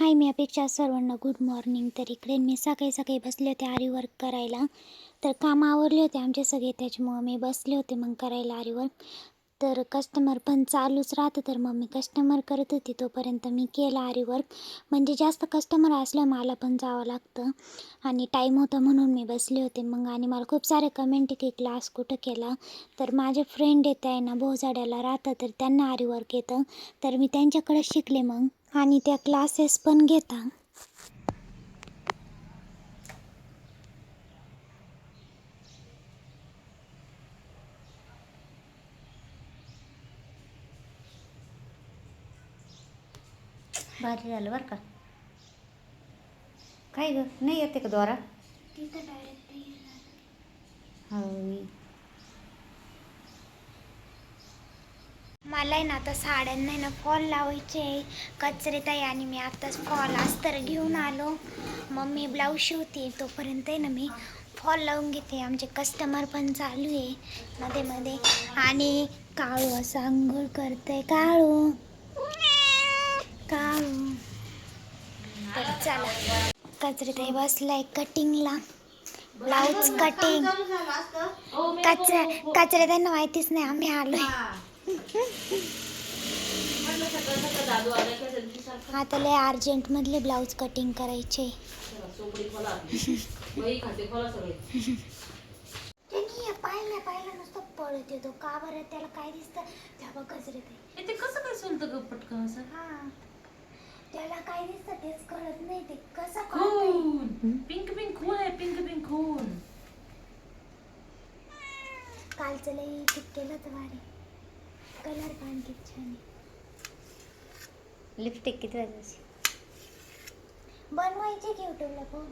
हाय मी अपेक्षा सर्वांना good morning तर इकडे मी सकाळी सकाळी बसले होते आरीवर्क करायला. तर काम आवरले होते आमचे सगळे त्याच्यामुळं मी बसले होते मग करायला आरीवर्क तर कस्टमर पण चालूच राहतं. तर मग मी कस्टमर करत होती तोपर्यंत मी केला आरी वर्क म्हणजे जास्त कस्टमर असलं मला पण जावं लागतं. आणि टाईम होता म्हणून मी बसले होते. मग आणि मला खूप सारे कमेंट की क्लास कुठं केला? तर माझे फ्रेंड येत आहे ना भोजाड्याला राहतं तर त्यांना आरी वर्क येतं. तर मी त्यांच्याकडे शिकले मग. आणि त्या क्लासेस पण घेता. भारी झालं बरं का. काय ग? नाही येते का द्वारा? हो मला आहे ना आता साड्यांना ना फॉल लावायचे आहे. कचरे ताई आणि मी आत्ताच फॉल अस्तर घेऊन आलो. मम्मी ब्लाऊज शिवते तोपर्यंत आहे ना मी फॉल लावून घेते. आमचे कस्टमर पण चालू आहे मध्ये मध्ये. आणि काळू असं आंघोळ करते काळू! काळू तर चला कचरे ताई बसलाय कटिंगला ब्लाऊज कटिंग कचरा कचरे त्यांना माहितीच नाही आम्ही आलोय. आता लय अर्जंट मधले ब्लाऊज कटिंग करायचे. पाहिलं पाहिलं नुसतं पळत येतो. का बरं त्याला काय दिसतं? त्या बघ ए, ते कसं काय सोलतं ग पटकन असं? हा. त्याला काय दिसतं तेच कळत नाही ते. कसं? खून पिंक पिंक खून आहे? पिंक पिंक खून कालचं लय ठीक केलं तर भारी कलर पण किती छान आहे. लिपस्टिक किती वाजायची बनवायचे की युट्यूबला पण?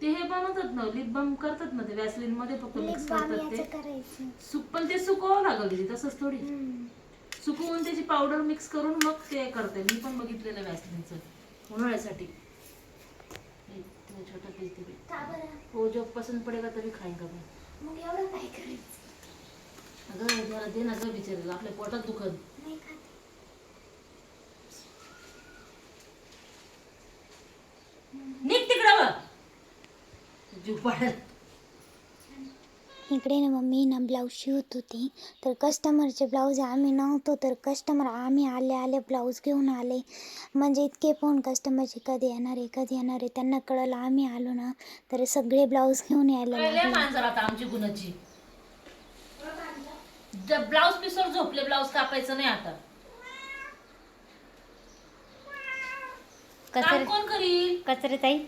ते हे बनवतात ना लिप बाम करतात ना ते वॅसलिनमध्ये फक्त लिप मिक्स बाम करतात याचं ते करायचं. सुक पण ते सुकवावं लागल तिथे तसंच थोडी. हम्म. सुकवून त्याची पावडर मिक्स करून मग ते करते. मी पण बघितलेलं वॅसलिनचं उन्हाळ्यासाठी. छोटा पीस दे बे. का बरं? हो जब पसंत पडेगा तभी खाएगा मैं मग एवढं काय करायचं? अगं जरा दे ना ग बिचारेला. आपल्या पोटात दुखत नाही खात निघ तिकडं जीव पाडेल. इकडे ना मम्मी ना ब्लाऊज शिवत होती. तर कस्टमरचे ब्लाऊज आम्ही नव्हतो तर कस्टमर आम्ही आले आले ब्लाऊज घेऊन आले. म्हणजे इतके फोन कस्टमरचे कधी येणार आहे कधी येणार आहे त्यांना कळलं आम्ही आलो ना तर सगळे ब्लाऊज घेऊन यायला लागले. आमची गुणाची. ब्लाऊज पिसवर झोपले ब्लाऊज कापायचं नाही आता. कचरे कोण करील? कचरे ताई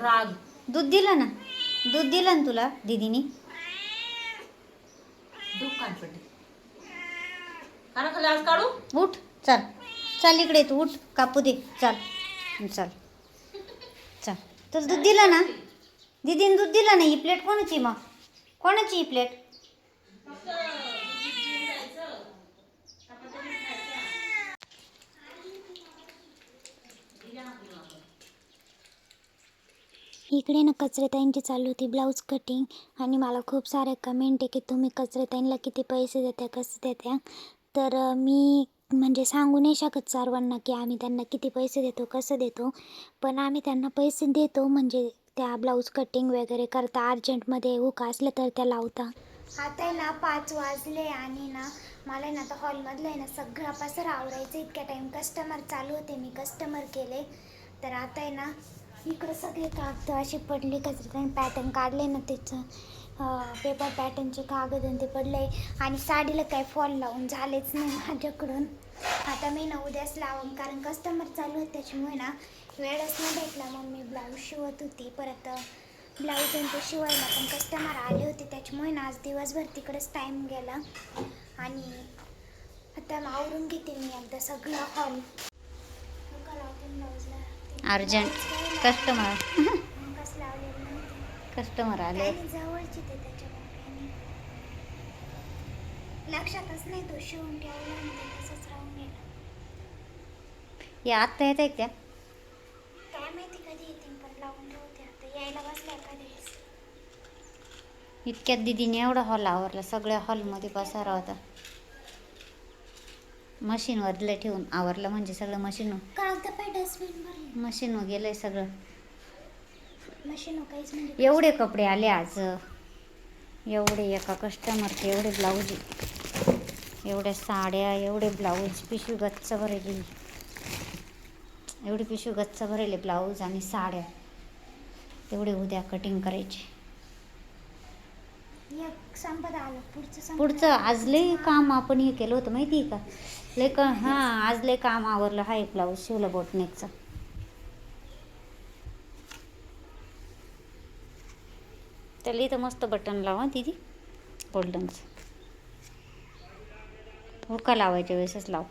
राग. दूध दिलं ना? दूध दिलं ना तुला दीदीनी? दुःख कानपट्टी काना खाली आज काढू? उठ चल. चल इकडे तू उठ. कापू दे. चल. चल. चल. तुला दूध दिलं ना? दीदीने दूध दिलं ना? ही प्लेट कोणाची मग? कोणाची ही प्लेट? इकडे ना कचरेताईंची चालू होती ब्लाऊज कटिंग आणि मला खूप सारे कमेंट आहे की तुम्ही कचरेताईंना किती पैसे देत्या कसं देत्या तर मी म्हणजे सांगू नाही शकत सर्वांना की आम्ही त्यांना किती पैसे देतो कसं देतो. पण आम्ही त्यांना पैसे देतो म्हणजे त्या ब्लाऊज कटिंग वगैरे करता. अर्जंटमध्ये उका असलं तर त्या लावता. आता आहे ना पाच वाजले आणि ना मला आहे ना आता हॉलमधलं आहे ना सगळा पसार आवरायचं इतक्या टाईम कस्टमर चालू होते मी कस्टमर केले. तर आता आहे ना इकडं सगळे कागद असे पडले कचरे पॅटर्न काढले ना त्याचं. पेपर पॅटर्नचे कागद आणि ते पडले. आणि साडीला काय फॉल लावून झालेच नाही माझ्याकडून. आता मी ना उद्याच लावून कारण कस्टमर चालू आहे त्याच्यामुळे ना वेळच नाही भेटला. मग मी ब्लाऊज शिवत होती परत ब्लाऊज आणि ते शिवायला पण कस्टमर आले होते. त्याच्यामुळे ना आज दिवसभर तिकडेच टाईम गेला. आणि आता आवरून घेते मी एकदा सगळं हॉल अर्जंट. कस्टमर. कस्टमर आले. जवळची ते त्याच्यामुळे लक्षातच नाही तो शिवून ठेवला आणि ते तसंच राहून गेला. या आत्ता येत आहेत त्या? काय माहिती कधी येतील पण लावून ठेवते आता. यायला बसल्या कधी इतक्यात दीदीने एवढा हॉल आवरला. सगळ्या हॉलमध्ये पसारा होता. मशीनवर दिलं ठेवून आवरलं म्हणजे सगळं मशीन. मशीनवर गेलंय सगळं. मशीन एवढे कपडे आले आज. एवढे एका कस्टमरचे एवढे ब्लाऊज एवढ्या साड्या एवढे ब्लाऊज पिशवी गच्च भरली. एवढी पिशवी गच्च भरले ब्लाऊज आणि साड्या. तेवढे उद्या कटिंग करायचे. पुढचं आज लय काम आपण हे केलं होतं माहिती आहे का? लय का हां आज लय काम आवरलं. हा एक ब्लाऊज शिवलं बोटनेकचं. त्याला इथं मस्त बटन लावा तिथे गोल्डनचं हुका लावायच्या वेळेसच लाव.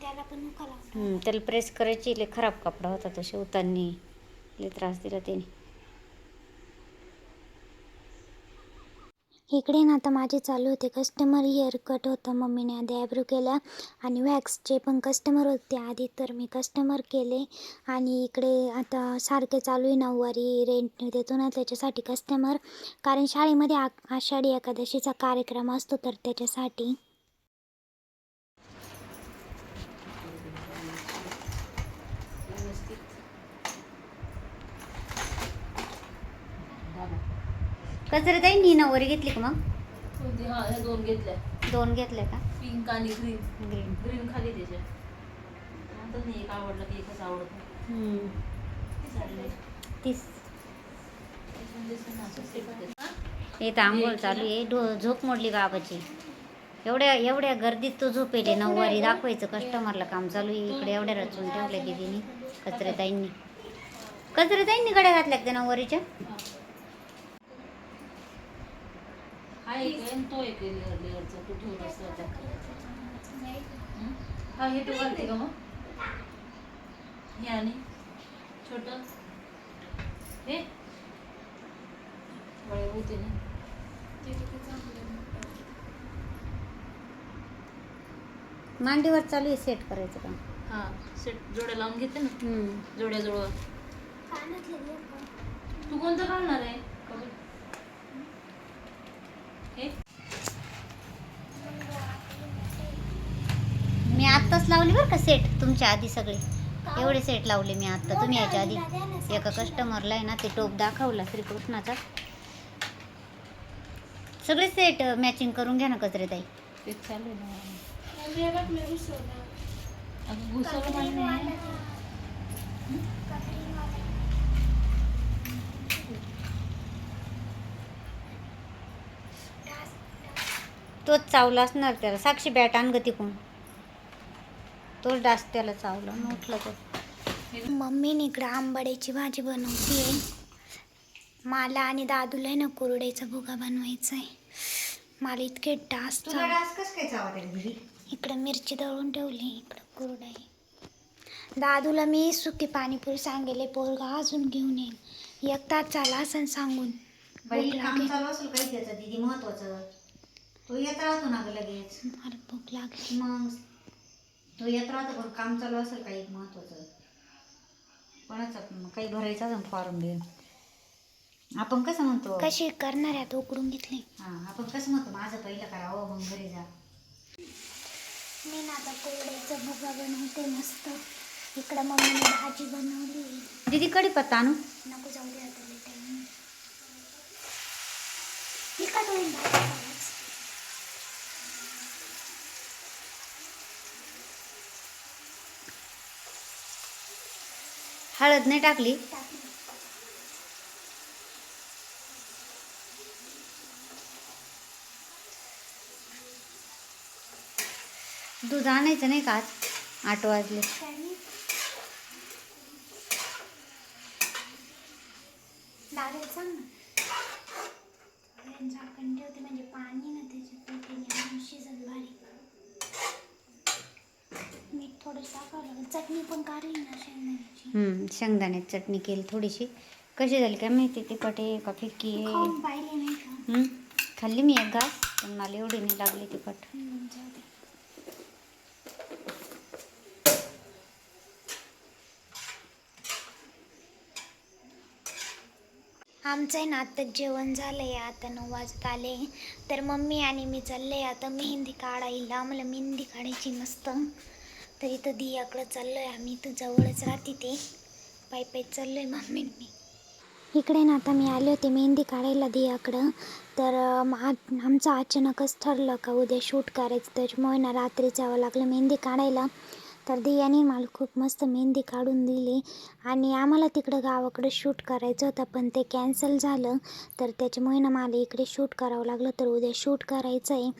त्याला पण हम्म, त्याला प्रेस करायची. लय खराब कपडा होता तो शिवताना लय त्रास दिला त्याने. इकडे ना आता माझे चालू होते. कस्टमर हेअर कट होतं मम्मीने. आधी आयब्रो केला आणि वॅक्सचे पण कस्टमर होते आधी. तर मी कस्टमर केले आणि इकडे आता सारखे चालू आहे नऊवारी रेंट देतो ना त्याच्यासाठी कस्टमर कारण शाळेमध्ये आ आषाढी एकादशीचा कार्यक्रम असतो तर त्याच्यासाठी. कचरे ताई नी नवरी घेतली का मग? कोणती? हा ह्या दोन घेतल्या. दोन घेतले का? पिंक आणि ग्रीन. ग्रीन. ग्रीन खाली त्याच्या. म्हणतात नाही एक आवडलं की एकच आवडत. नाही. तीस त्याच्यामध्ये असं हा? इथं आंघोळ चालू आहे. डो झोप मोडली बाबाची. एवढ्या एवढ्या गर्दीत तो झोपेले नऊवारी दाखवायचं. कस्टमरला काम चालू आहे. इकडे एवढ्या रचून ठेवल्या दिदीनी कचरेताईंनी कचरेताईंनी गड्या घातल्या का त्या नऊवारीच्या? हा. एक आहे आणि तो एक आहे लेअर लेअरचा तो ठेवला असता आता. हं? हा हे तू घालते का मग? हे आणि छोट. हे? वळे होते ना. मांडीवर चालू आहे सेट करायचं काम. हा सेट जोड्या लावून घेते ना. हम्म. जोड्या जोड तू कोणतं घालणार आहे कबूल? हे मी आत्ताच लावली बरं का सेट तुमच्या आधी सगळे. एवढे सेट लावले मी आत्ता. तुम्ही याच्या आधी एका कस्टमरला आहे ना ते टोप दाखवला श्रीकृष्णाचा. सगळे सेट मॅचिंग करून घ्या ना कचरे ताई. तोच चावला असणार त्याला. साक्षी बॅट आण ग तिकून. तोच डास त्याला चावला मग उठला तो. मम्मीने इकडं आंबाड्याची भाजी बनवती आहे मला आणि दादूला आहे ना कुरड्याचा भुगा बनवायचा आहे मला इतके डास चाव डास कस काय चावला इकडं मिरची दळून ठेवली इकडं कुरडा आहे. दादूला मी सुकी पाणीपुरी सांगेले पोरगा अजून घेऊन येईल. एक तास झाला असं सांगून. चालू महत्वाचं. तो येत राहतो ना लगेच. मला भूक लागली. मग तो येत राहतो पण काम चालू असेल काही महत्वाचं? कोणाचं? काही भरायचं असेल फॉर्म बिम आपण कसं म्हणतो? कशी करणार आहे उकडून घेतली. हा आपण कसं म्हणतो? माझं पहिलं करावं मग घरी जा. मी ना आता कुरड्याचा भुगा बनवते मस्त. इकडं मम्मीने भाजी बनवली. दीदी कढीपत्ता आणू? नको जाऊ दे आता होईल भाजी हळद नाही टाकली. दूध आणायचं नाही का आज? आठ वाजले. सांग ना ठेवते म्हणजे पाणी ते मीठ थोडं टाकावं लागेल. चटणी पण काढली ना शेंगदाण्याची शेंगदाण्याची चटणी केली थोडीशी. कशी झाली काय माहिती तिखट आहे का फिक्की? आहे खाल्ली मी एक घास पण मला एवढी नाही लागली तिखट आमचं आहे ना आत्ताच जेवण झालं आहे आता नऊ वाजत आले. तर मम्मी आणि मी चालले. आता मेहंदी काढायला. आम्हाला मेहंदी काढायची मस्त. तर इथं दियाकडं चाललो आहे आम्ही. इथं जवळच राहते ते. पाय पाय चाललो आहे मम्मी मी. इकडे ना आता मी आले होते मेहंदी काढायला दियाकडं. तर आमचं अचानकच ठरलं का उद्या शूट करायचं. त्याच्यामुळे ना रात्री जावं लागलं मेहंदी काढायला. तर दियाने मला खूप मस्त मेहंदी काढून दिली. आणि आम्हाला तिकडं गावाकडं शूट करायचं होतं पण ते कॅन्सल झालं. तर त्याच्यामुळे ना मला इकडे शूट करावं लागलं. तर उद्या शूट करायचं आहे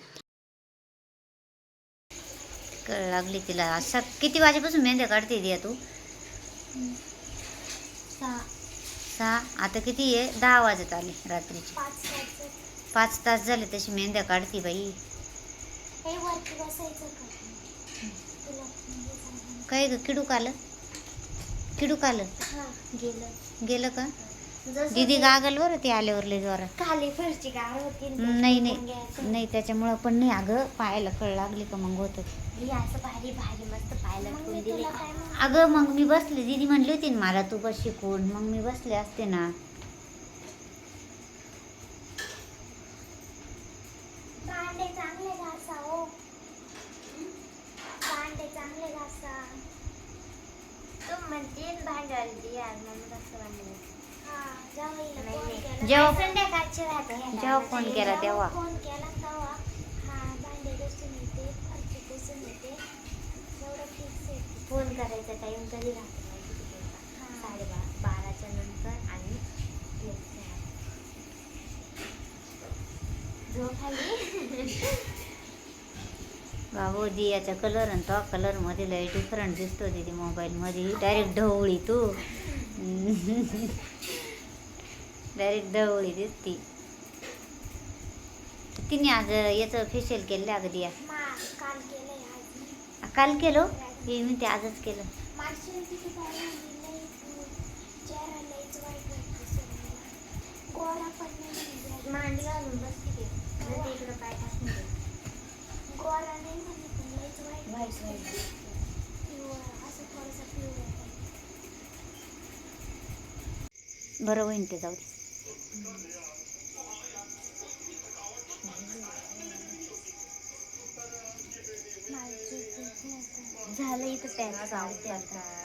कळ लागली तिला. असं किती वाजेपासून मेहंद्या काढते दिया तू? सहा. आता किती आहे? दहा वाजत आले रात्रीचे. पाच तास झाले तशी मेहंद्या काढते बाई. तुला काय ग किडूक आलं? किडूक आलं? गेलं. गेलं का? दीदी गागल बरं ती आल्यावर लय ना, नाही नाही. नाही त्याच्यामुळं पण नाही. अगं पायाला कळ लागली का मग होतं ही असं भारी भारी मस्त दिली अगं मग मी बसले. दीदी म्हणली होती ना मला तू बस शिकवून मग मी बसले असते ना. भांडे चांगले घासा हो भांडे चांगले घासा तू म्हणते भांडवल यार मग कसं भांडवल जेव्हा- संध्याकाळचे राहते हे जेव्हा टायमाचे. फोन केला तेव्हा. फोन केला तेव्हा हा भांडे घासून येते फरची पुसून येते एवढं फिक्स आहे फोन करायचा टाइम कधी राहतो? माहिती? साडेबारा बाराच्या नंतर आणि एकच्या आत. झोप आली? बाबू दियाचा कलर आणि तो कलरमध्ये लय डिफरंट दिसतो दीदी मोबाईल मध्ये. डायरेक्ट ढवळी तू. डायरेक्ट ढवळी दिसती. तिने आज याचं फेशियल केलं अगं दिया. काल आज काल केलं? हे मी ते आजच केलं. मागच्या किती लईच वाईट पण मांडी घालून बसते इकडं पाय टाकून दे. नाही लईच वाईट असं थोडंसं बरं होईन ते जाऊ दे. झालं इथं पॅच जाऊ आता.